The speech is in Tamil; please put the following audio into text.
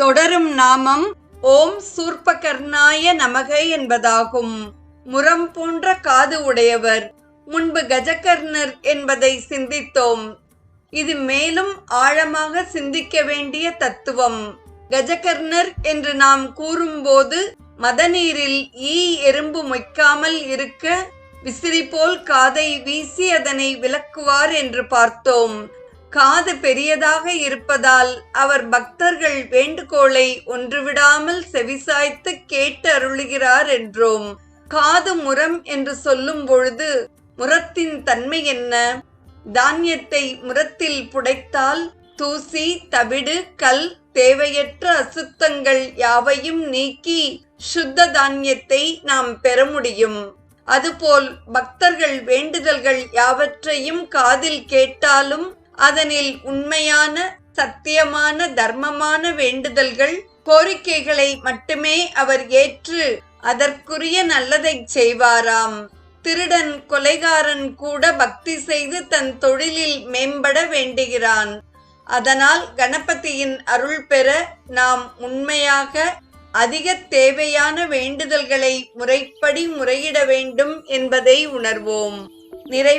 தொடரும் நாமம் ஓம் சூர்பகர்ணாய நமக என்பதாகும். முரம் போன்ற காது உடையவர் முன்பு கஜகர்ணர் என்பதை சிந்தித்தோம். இது மேலும் ஆழமாக சிந்திக்க வேண்டிய தத்துவம். கஜகர்ணர் என்று நாம் கூறும்போது மதநீரில் ஈ எறும்பு மொய்க்காமல் இருக்க விசிறி போல் காதை வீசி அதனை விளக்குவார் என்று பார்த்தோம். காது பெரியதாக இருப்பதால் அவர் பக்தர்கள் வேண்டுகோளை ஒன்றுவிடாமல் செவிசாய்த்து கேட்டு அருளுகிறார் என்றோம் காது முரம் என்று சொல்லும் பொழுது முரத்தின் தன்மை என்ன? தானியத்தை முரத்தில் புடைத்தால் தூசி தவிடு கல் தேவையற்ற அசுத்தங்கள் யாவையும் நீக்கி சுத்த தானியத்தை நாம் பெற முடியும். அதுபோல் பக்தர்கள் வேண்டுதல்கள் யாவற்றையும் காதில் கேட்டாலும் அதனில் உண்மையான சத்தியமான தர்மமான வேண்டுதல்கள் கோரிக்கைகளை மட்டுமே அவர் ஏற்று அதற்குரிய நல்லதை செய்வாராம். திருடன் கொலைகாரன் கூட பக்தி செய்து தன் தொழிலில் மேம்பட வேண்டுகிறான். அதனால் கணபதியின் அருள் பெற நாம் உண்மையாக அதிக தேவையான வேண்டுதல்களை முறைப்படி முறையிட வேண்டும் என்பதை உணர்வோம். நிறை